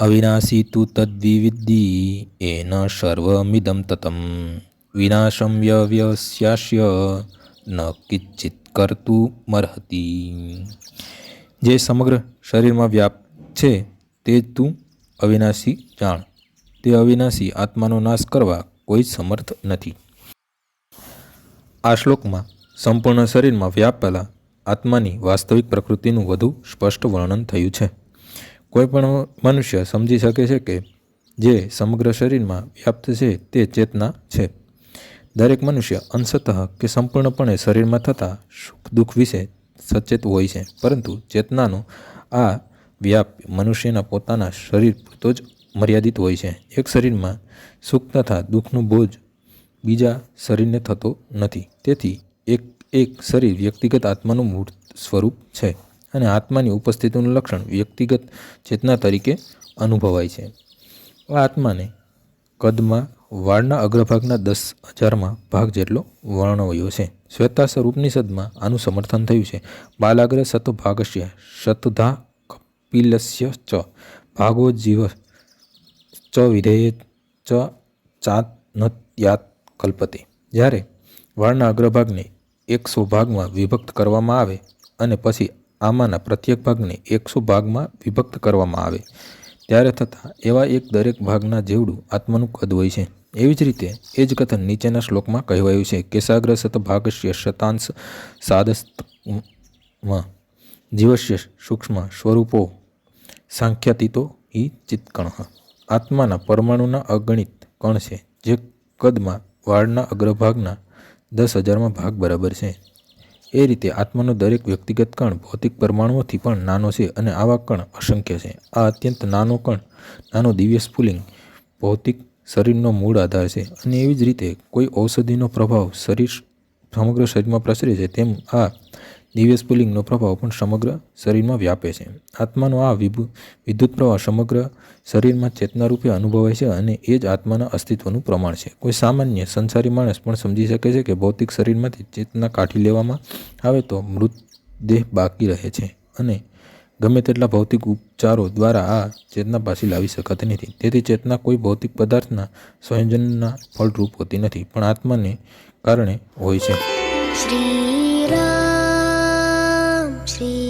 અવિનાશી તું તદ્વિવિદ્ધિ એન સર્વમિદમ તતમ વિનાશમ વ્યવ્યસ્યાસ્ય ન કિંચિત કરતું મરહતી જે સમગ્ર શરીરમાં વ્યાપ છે તે તું અવિનાશી જાણ તે અવિનાશી આત્માનો નાશ કરવા કોઈ સમર્થ નથી આ શ્લોકમાં સંપૂર્ણ શરીરમાં વ્યાપેલા આત્માની વાસ્તવિક પ્રકૃતિનું વધુ સ્પષ્ટ વર્ણન થયું છે. કોઈ પણ મનુષ્ય સમજી શકે છે કે જે સમગ્ર શરીરમાં વ્યાપ્ત છે તે ચેતના છે. દરેક મનુષ્ય અંશતઃ કે સંપૂર્ણપણે શરીરમાં થતા સુખ દુઃખ વિશે સચેત હોય છે, પરંતુ ચેતનાનો આ વ્યાપ મનુષ્યના પોતાના શરીર પૂરતો જ મર્યાદિત હોય છે. એક શરીરમાં સુખ તથા દુઃખનો બોજ બીજા શરીરને થતો નથી. તેથી એક એક શરીર વ્યક્તિગત આત્માનું મૂળ સ્વરૂપ છે અને આત્માની ઉપસ્થિતિનું લક્ષણ વ્યક્તિગત ચેતના તરીકે અનુભવાય છે. આ આત્માને કદમાં વાળના અગ્રભાગના દસ હજારમાં ભાગ જેટલો વર્ણવ્યો છે. શ્વેતાસર ઉપનિષદમાં આનું સમર્થન થયું છે. બાલાગ્ર સતભાગસ્ય શતધા કપિલસ્ય ચ, ભાગો જીવ ચ વિધેય ચ, ચાત યાત કલ્પતે. જ્યારે વાળના અગ્રભાગને એકસો ભાગમાં વિભક્ત કરવામાં આવે અને પછી આમાંના પ્રત્યેક ભાગને એકસો ભાગમાં વિભક્ત કરવામાં આવે. ત્યારે થતાં એવા એક દરેક ભાગના જેવડું આત્માનું કદ હોય છે. એવી જ રીતે એ જ કથન નીચેના શ્લોકમાં કહેવાયું છે કેસાગ્ર શત ભાગસ્ય શતાંશ સાદસ્તમાં જીવસ્ય સૂક્ષ્મ સ્વરૂપો સાંખ્યાતીતો ઈ ચિત્કણ. આત્માના પરમાણુના અગણિત કણ છે, જે કદમાં વાળના અગ્રભાગના દસ હજારમાં ભાગ બરાબર છે. એ રીતે આત્માનો દરેક વ્યક્તિગત કણ ભૌતિક પરમાણુઓથી પણ નાનો છે અને આવા કણ અસંખ્ય છે. આ અત્યંત નાનો કણ, નાનો દિવ્ય સ્ફુલિંગ ભૌતિક શરીરનો મૂળ આધાર છે અને એવી જ રીતે કોઈ ઔષધિનો પ્રભાવ શરીર સમગ્ર શરીરમાં પ્રસરે છે તેમ આ દિવ્ય સ્ફુલિંગનો પ્રભાવ પણ સમગ્ર શરીરમાં વ્યાપે છે. આત્માનો આ વિભુ વિદ્યુત પ્રવાહ સમગ્ર શરીરમાં ચેતના રૂપે અનુભવાય છે અને એ જ આત્માના અસ્તિત્વનું પ્રમાણ છે. કોઈ સામાન્ય સંસારી માણસ પણ સમજી શકે છે કે ભૌતિક શરીરમાંથી ચેતના કાઢી લેવામાં આવે તો મૃતદેહ બાકી રહે છે અને ગમે તેટલા ભૌતિક ઉપચારો દ્વારા આ ચેતના પાછી લાવી શકાતી નથી. તેથી ચેતના કોઈ ભૌતિક પદાર્થના સંયોજનના ફળરૂપ હોતી નથી, પણ આત્માને કારણે હોય છે. શ્રી tree.